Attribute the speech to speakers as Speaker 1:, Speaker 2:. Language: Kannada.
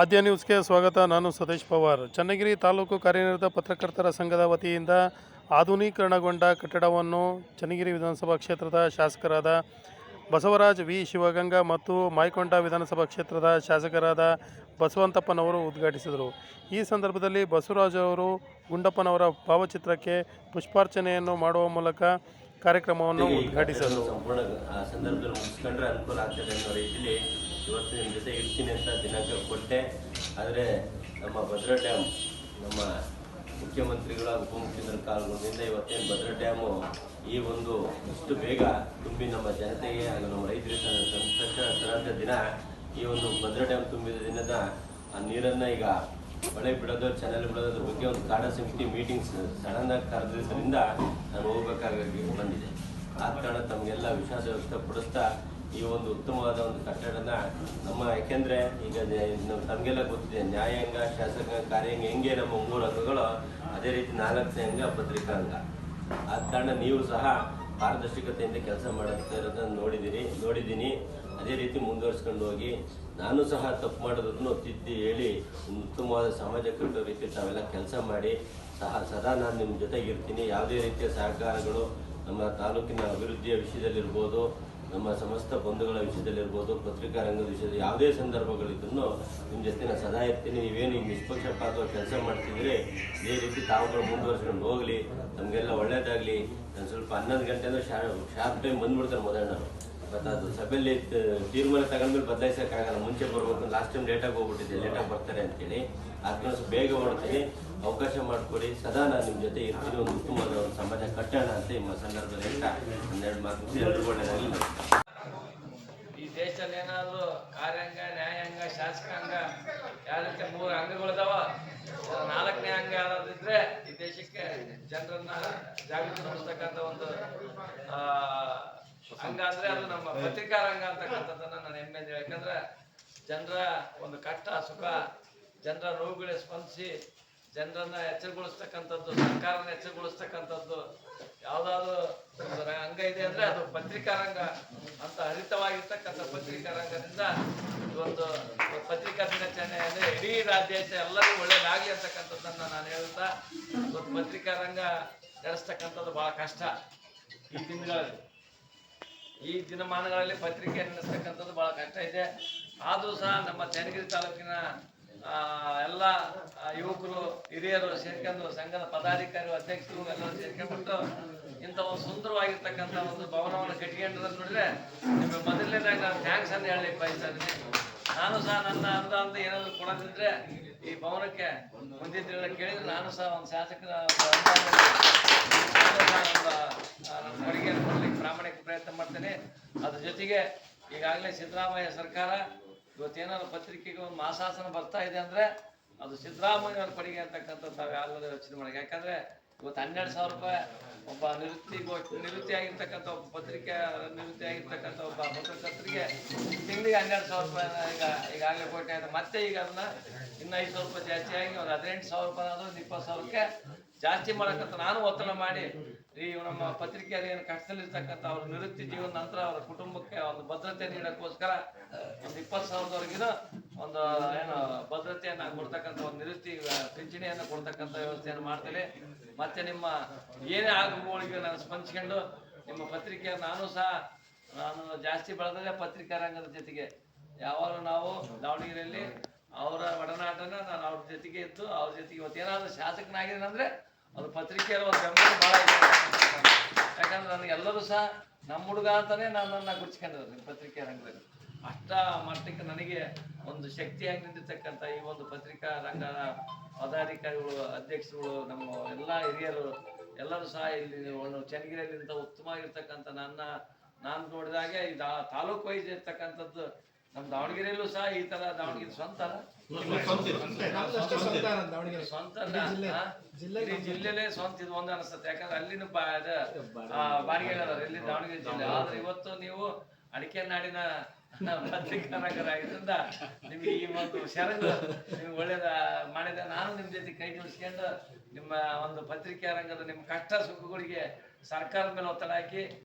Speaker 1: ಆದ್ಯ ನ್ಯೂಸ್ಗೆ ಸ್ವಾಗತ. ನಾನು ಸತೀಶ್ ಪವಾರ್. ಚನ್ನಗಿರಿ ತಾಲೂಕು ಕಾರ್ಯನಿರತ ಪತ್ರಕರ್ತರ ಸಂಘದ ವತಿಯಿಂದ ಆಧುನೀಕರಣಗೊಂಡ ಕಟ್ಟಡವನ್ನು ಚನ್ನಗಿರಿ ವಿಧಾನಸಭಾ ಕ್ಷೇತ್ರದ ಶಾಸಕರಾದ ಬಸವರಾಜ್ ವಿ. ಶಿವಗಂಗಾ ಮತ್ತು ಮಾಯಕೊಂಡ ವಿಧಾನಸಭಾ ಕ್ಷೇತ್ರದ ಶಾಸಕರಾದ ಬಸವಂತಪ್ಪನವರು ಉದ್ಘಾಟಿಸಿದರು. ಈ ಸಂದರ್ಭದಲ್ಲಿ ಬಸವರಾಜ್ ಅವರು ಗುಂಡಪ್ಪನವರ ಭಾವಚಿತ್ರಕ್ಕೆ ಪುಷ್ಪಾರ್ಚನೆಯನ್ನು ಮಾಡುವ ಮೂಲಕ ಕಾರ್ಯಕ್ರಮವನ್ನು ಉದ್ಘಾಟಿಸಿದರು.
Speaker 2: ಇವತ್ತು ನಿಮ್ಮ ಜೊತೆ ಇರ್ತೀನಿ ಅಂತ ದಿನಾಂಕ ಕೊಟ್ಟೆ. ಆದರೆ ನಮ್ಮ ಭದ್ರಾ ಡ್ಯಾಮ್, ನಮ್ಮ ಮುಖ್ಯಮಂತ್ರಿಗಳ ಉಪಮುಖ್ಯಮಂತ್ರಿ ಕಾಲದಿಂದ ಇವತ್ತೇನು ಭದ್ರಾ ಡ್ಯಾಮು ಈ ಒಂದು ಇಷ್ಟು ಬೇಗ ತುಂಬಿ ನಮ್ಮ ಜನತೆಗೆ ಹಾಗೂ ನಮ್ಮ ರೈತರಿಗೆ ಸ- ಸಂತೋಷ ತರಂತ ದಿನ ಈ ಒಂದು ಭದ್ರಾ ಡ್ಯಾಮ್ ತುಂಬಿದ ದಿನದ ಆ ನೀರನ್ನು ಈಗ ಮಳೆ ಬಿಡೋದು, ಚಾನಲ್ ಬಿಡೋದ್ರ ಬಗ್ಗೆ ಒಂದು ಕಾಡ ಸಮಿತಿ ಮೀಟಿಂಗ್ಸ್ ಸಡನ್ನಾಗಿ ಕರೆದಿದ್ದರಿಂದ ನಾನು ಹೋಗ್ಬೇಕಾಗಿ ಬಂದಿದೆ. ಆ ಕಾರಣ ತಮಗೆಲ್ಲ ವಿಷಾದ ವ್ಯಕ್ತಪಡಿಸ್ತಾ ಈ ಒಂದು ಉತ್ತಮವಾದ ಒಂದು ಕಟ್ಟಡನ ನಮ್ಮ, ಯಾಕೆಂದ್ರೆ ಈಗ ನಮ್ಮ ತಮಗೆಲ್ಲ ಗೊತ್ತಿದೆ, ನ್ಯಾಯಾಂಗ, ಶಾಸಕ ಕಾರ್ಯಾಂಗ ಹೆಂಗೆ ನಮ್ಮ ಮೂರು ಅಂಗಗಳು, ಅದೇ ರೀತಿ ನಾಲ್ಕನೇ ಅಂಗ, ಪತ್ರಿಕಾ ಅಂಗ. ಆದ ಕಾರಣ ನೀವು ಸಹ ಪಾರದರ್ಶಕತೆಯಿಂದ ಕೆಲಸ ಮಾಡುತ್ತಾ ಇರೋದನ್ನು ನೋಡಿದ್ದೀರಿ ನೋಡಿದ್ದೀನಿ. ಅದೇ ರೀತಿ ಮುಂದುವರಿಸ್ಕೊಂಡು ಹೋಗಿ, ನಾನು ಸಹ ತಪ್ಪು ಮಾಡೋದನ್ನು ತಿದ್ದಿ ಹೇಳಿ ಉತ್ತಮವಾದ ಸಮಾಜ ಕಟ್ಟೋ ರೀತಿ ತಾವೆಲ್ಲ ಕೆಲಸ ಮಾಡಿ, ಸಹ, ಸದಾ ನಾನು ನಿಮ್ಮ ಜೊತೆಗಿರ್ತೀನಿ. ಯಾವುದೇ ರೀತಿಯ ಸಹಕಾರಗಳು ನಮ್ಮ ತಾಲೂಕಿನ ಅಭಿವೃದ್ಧಿಯ ವಿಷಯದಲ್ಲಿರ್ಬೋದು. ನಮ್ಮ ಸಮಸ್ತ ಬಂಧುಗಳ ವಿಷಯದಲ್ಲಿರ್ಬೋದು ಪತ್ರಿಕಾ ರಂಗದ ವಿಷಯದಲ್ಲಿ ಯಾವುದೇ ಸಂದರ್ಭಗಳಿದ್ದನ್ನು ನಿಮ್ಮ ಜೊತೆ ನಾನು ಸದಾ ಇರ್ತೀನಿ. ನೀವೇನು ಈಗ ನಿಷ್ಪಕ್ಷಪಾತವಾಗಿ ಕೆಲಸ ಮಾಡ್ತಿದ್ರೆ ಇದೇ ರೀತಿ ತಾವುಗಳು ಮುಂದುವರ್ಸ್ಕೊಂಡು ಹೋಗಲಿ, ನಮಗೆಲ್ಲ ಒಳ್ಳೇದಾಗಲಿ. ನಾನು ಸ್ವಲ್ಪ ಹನ್ನೊಂದು ಗಂಟೆ ಅಂದರೆ ಶಾರ್ಪ್ ಟೈಮ್ ಬಂದ್ಬಿಡ್ತಾರೆ ನಾನು ಮತ್ತು ಅದು ಸಭೆಯಲ್ಲಿ ತೀರ್ಮಾನ ತಗೊಂಡ್ಮೇಲೆ ಬದಲಾಯಿಸೋಕ್ಕಾಗಲ್ಲ. ಮುಂಚೆ ಬರ್ಬೇಕು, ಲಾಸ್ಟ್ ಟೈಮ್ ಲೇಟಾಗಿ ಹೋಗ್ಬಿಟ್ಟಿದೆ ಲೇಟಾಗಿ ಬರ್ತಾರೆ ಅಂತೇಳಿ. ಸ್ವಲ್ಪ ಬೇಗ ಹೊರಡ್ತೀನಿ ಅವಕಾಶ ಮಾಡಿಕೊಡಿ. ಸದಾ ನಾನು ನಿಮ್ಮ ಜೊತೆ ಇರ್ತೀನಿ ಒಂದು ಉತ್ತಮವಾದ ಒಂದು ಸಮಾಜ ಕಟ್ಟೋಣ ಅಂತ ನಿಮ್ಮ ಸಂದರ್ಭದಲ್ಲಿ ಹೇಳ್ತಾ ಒಂದೆರಡು ಮಾತು
Speaker 3: ಈ ದೇಶದಲ್ಲಿ ಏನಾದರೂ ಕಾರ್ಯಾಂಗ ನ್ಯಾಯಾಂಗ ಶಾಸಕಾಂಗ ಯಾವ ಮೂರು ಅಂಗಗಳಿದಾವ ನಾಲ್ಕನೇ ಅಂಗ ಯಾರಾದಿದ್ರೆ ಈ ದೇಶಕ್ಕೆ ಜನರನ್ನ ಜಾಗೃತಿಗೊಳಿಸ್ತಕ್ಕಂಥ ಒಂದು ಆ, ಅಂಗ ಅಂದ್ರೆ ಅದು ನಮ್ಮ ಪತ್ರಿಕಾ ರಂಗ ಅಂತಕ್ಕಂಥದ್ದನ್ನ ನಾನು ಹೇಳಿ- ಯಾಕಂದ್ರೆ ಜನರ ಒಂದು ಕಷ್ಟ ಸುಖ ಜನರ ರೋಗಗಳೇ ಸ್ಪಂದಿಸಿ ಜನರನ್ನ ಎಚ್ಚರಗೊಳಿಸ್ತಕ್ಕಂಥದ್ದು, ಸರ್ಕಾರನ ಎಚ್ಚರಗೊಳಿಸ್ತಕ್ಕಂಥದ್ದು, ಯಾವುದಾದ್ರು ಅಂಗ ಇದೆ ಅಂದ್ರೆ ಅದು ಪತ್ರಿಕಾ ರಂಗ ಅಂತ ಹರಿತವಾಗಿರ್ತಕ್ಕಂಥ ಪತ್ರಿಕಾ ರಂಗದಿಂದ ಇವತ್ತು ಪತ್ರಿಕಾ ದಿನಾಚರಣೆ ಅಂದ್ರೆ ಇಡೀ ರಾಜ್ಯಾದ್ಯಂತ ಎಲ್ಲರಿಗೂ ಒಳ್ಳೇದಾಗಲಿ ಅಂತಕ್ಕಂಥದ್ದನ್ನ ನಾನು ಹೇಳ್ತಾ ಇವತ್ತು ಪತ್ರಿಕಾ ರಂಗ ನಡೆಸ್ತಕ್ಕಂಥದ್ದು ಬಹಳ ಕಷ್ಟ. ಈ ದಿನಗಳಲ್ಲಿ, ಈ ದಿನಮಾನಗಳಲ್ಲಿ ಪತ್ರಿಕೆ ನಡೆಸ್ತಕ್ಕಂಥದ್ದು ಬಹಳ ಕಷ್ಟ ಇದೆ. ಆದರೂ ಸಹ ನಮ್ಮ ಚನ್ನಗಿರಿ ತಾಲೂಕಿನ ಎಲ್ಲ ಯುವಕರು, ಹಿರಿಯರು ಸೇರ್ಕೊಂಡು ಸಂಘದ ಪದಾಧಿಕಾರಿ ಅಧ್ಯಕ್ಷರು ಎಲ್ಲರೂ ಸೇರ್ಕೊಂಡ್ಬಿಟ್ಟು ಇಂಥ ಒಂದು ಸುಂದರವಾಗಿರ್ತಕ್ಕಂಥ ಒಂದು ಭವನವನ್ನು ಕಟ್ಕೊಂಡಿರೋದು ನೋಡಿದ್ರೆ ನಿಮಗೆ ಮೊದಲನೇದಾಗಿ ನಾನು ಥ್ಯಾಂಕ್ಸ್ ಅಂತ ಹೇಳಿ ಬಯಸ್ತೀನಿ ನಾನು ಸಹ ನನ್ನ ಅನುದಾನದ ಏನಾದರೂ ಕೊಡೋದಿದ್ರೆ ಈ ಭವನಕ್ಕೆ ಮುಂದಿನ ಕೇಳಿದ್ರೆ ನಾನು ಸಹ ಒಂದು ಶಾಸಕರ ಕೊಡುಗೆಯನ್ನು ಕೊಡ್ಲಿಕ್ಕೆ ಪ್ರಾಮಾಣಿಕ ಪ್ರಯತ್ನ ಮಾಡ್ತೇನೆ. ಅದ್ರ ಜೊತೆಗೆ ಈಗಾಗಲೇ ಸಿದ್ದರಾಮಯ್ಯ ಸರ್ಕಾರ ಇವತ್ತೇನಾದ್ರು ಪತ್ರಿಕೆಗೆ ಒಂದು ಮಾಸಾಸನ ಬರ್ತಾ ಇದೆ ಅಂದ್ರೆ ಅದು ಸಿದ್ದರಾಮಯ್ಯ ಕೊಡುಗೆ ಅಂತಕ್ಕಂಥದ್ದು ತಾವು ಯಾರು ಯೋಚನೆ ಮಾಡಿ ಯಾಕಂದ್ರೆ ಇವತ್ತು ಹನ್ನೆರಡು ಸಾವಿರ ರೂಪಾಯಿ ಒಬ್ಬ ನಿವೃತ್ತಿ ನಿವೃತ್ತಿ ಆಗಿರ್ತಕ್ಕಂಥ ಒಬ್ಬ ಪತ್ರಿಕೆ ನಿವೃತ್ತಿ ಆಗಿರ್ತಕ್ಕಂಥ ಒಬ್ಬ ಪತ್ರಕರ್ತರಿಗೆ ತಿಂಗಳಿಗೆ ಹನ್ನೆರಡು ಸಾವಿರ ರೂಪಾಯಿ ಈಗ ಈಗಾಗಲೇ ಕೊಟ್ಟೆ ಆಯಿತು. ಮತ್ತೆ ಈಗ ಅದನ್ನ ಇನ್ನೂ ಐದು ಸಾವಿರ ರೂಪಾಯಿ ಜಾಸ್ತಿ ಆಗಿ ಒಂದು ಹದಿನೆಂಟು ಸಾವಿರ ರೂಪಾಯಿ ಆದ್ರೂ ಒಂದು ಇಪ್ಪತ್ತು ಸಾವಿರಕ್ಕೆ ಜಾಸ್ತಿ ಮಾಡಕ್ಕಂತ ನಾನು ಒತ್ತಡ ಮಾಡಿ ಈ ನಮ್ಮ ಪತ್ರಿಕೆಯಲ್ಲಿ ಏನು ಕಷ್ಟದಲ್ಲಿರ್ತಕ್ಕಂಥ ಅವ್ರ ನಿವೃತ್ತಿ ಜೀವನ ನಂತರ ಅವರ ಒಂದು ಭದ್ರತೆ ನೀಡಕ್ಕೋಸ್ಕರ ಒಂದು ಇಪ್ಪತ್ತು ಸಾವಿರದವರೆಗಿನ ಒಂದು, ಏನು, ಭದ್ರತೆಯನ್ನು ಕೊಡ್ತಕ್ಕಂಥ ಒಂದು ನಿವೃತ್ತಿ ಪಿಂಚಣಿಯನ್ನು ಕೊಡ್ತಕ್ಕಂಥ ವ್ಯವಸ್ಥೆಯನ್ನು ಮಾಡ್ತೇನೆ. ಮತ್ತೆ ನಿಮ್ಮ ಏನೇ ಆಗುಗಳಿಗೆ ನಾನು ಸ್ಪಂದಿಸ್ಕೊಂಡು ನಿಮ್ಮ ಪತ್ರಿಕೆ ನಾನು ಸಹ, ನಾನು ಜಾಸ್ತಿ ಬೆಳೆದ್ರೆ ಪತ್ರಿಕಾ ರಂಗದ ಜೊತೆಗೆ. ಯಾವಾಗಲೂ ನಾವು ದಾವಣಗೆರೆಯಲ್ಲಿ ಅವರ ಒಡನಾಟನ ನಾನು ಅವ್ರ ಜೊತೆಗೆ ಇದ್ದು, ಅವ್ರ ಜೊತೆಗೆ ಇವತ್ತೇನಾದ್ರೂ ಶಾಸಕನಾಗಿದ್ದೇನೆ ಅಂದ್ರೆ ಅದು ಪತ್ರಿಕೆಯಲ್ಲಿ ಒಂದು ಬೆಂಬಲ ಭಾಳ ಇದೆ. ಯಾಕಂದ್ರೆ ನನಗೆ ಎಲ್ಲರೂ ಸಹ ನಮ್ಮ ಹುಡುಗ ಅಂತಾನೆ ನನ್ನನ್ನು ಗುರ್ಸ್ಕೊಂಡಿರೋದು ಪತ್ರಿಕೆ ರಂಗದಲ್ಲಿ. ಅಷ್ಟ ಮಟ್ಟಕ್ಕೆ ನನಗೆ ಒಂದು ಶಕ್ತಿಯಾಗಿ ನಿಂತಿರ್ತಕ್ಕಂಥ ಈ ಒಂದು ಪತ್ರಿಕಾ ರಂಗದ ಪದಾಧಿಕಾರಿಗಳು, ಅಧ್ಯಕ್ಷರುಗಳು, ನಮ್ಮ ಎಲ್ಲ ಹಿರಿಯರು ಎಲ್ಲರೂ ಸಹ ಇಲ್ಲಿ ಒಂದು ಚನ್ನಗಿರಿಯಲ್ಲಿ ಇಂಥ ಉತ್ತಮವಾಗಿರ್ತಕ್ಕಂಥ ನನ್ನ, ನಾನು ನೋಡಿದಾಗೆ ಈ ದಾ- ತಾಲೂಕು ವೈಸ್ ಇರ್ತಕ್ಕಂಥದ್ದು ನಮ್ಮ ದಾವಣಗೆರೆಯಲ್ಲೂ ಸಹ ಈ ತರ ದಾವಣಗೆರೆ ಸ್ವಂತ? ಸ್ವಂತ ಜಿಲ್ಲೆಲೇ ಸ್ವಂತ ಇದು ಒಂದು ಅನಿಸ್ತದೆ ಯಾಕಂದ್ರೆ ಅಲ್ಲಿನ ಬಾಡಿಗೆಗಾರರು ಇಲ್ಲಿ ದಾವಣಗೆರೆ ಜಿಲ್ಲೆ. ಆದ್ರೆ ಇವತ್ತು ನೀವು ಅಡಿಕೆ ನಾಡಿನ ಪತ್ರಿಕಾರಂಗರಾಗಿದ್ದರಿಂದ ನಿಮ್ಗೆ ಈ ಒಂದು ಶರಣ ನಿಮ್ಗೆ ಒಳ್ಳೇದ ಮಾಡಿದ ನಾನು ನಿಮ್ ಜೊತೆ ಕೈ ಜೋಡಿಸ್ಕೊಂಡು ನಿಮ್ಮ ಒಂದು ಪತ್ರಿಕಾ ರಂಗದ ನಿಮ್ಮ ಕಷ್ಟ ಸುಖಗಳಿಗೆ ಸರ್ಕಾರದ ಮೇಲೆ ಒತ್ತಡ ಹಾಕಿ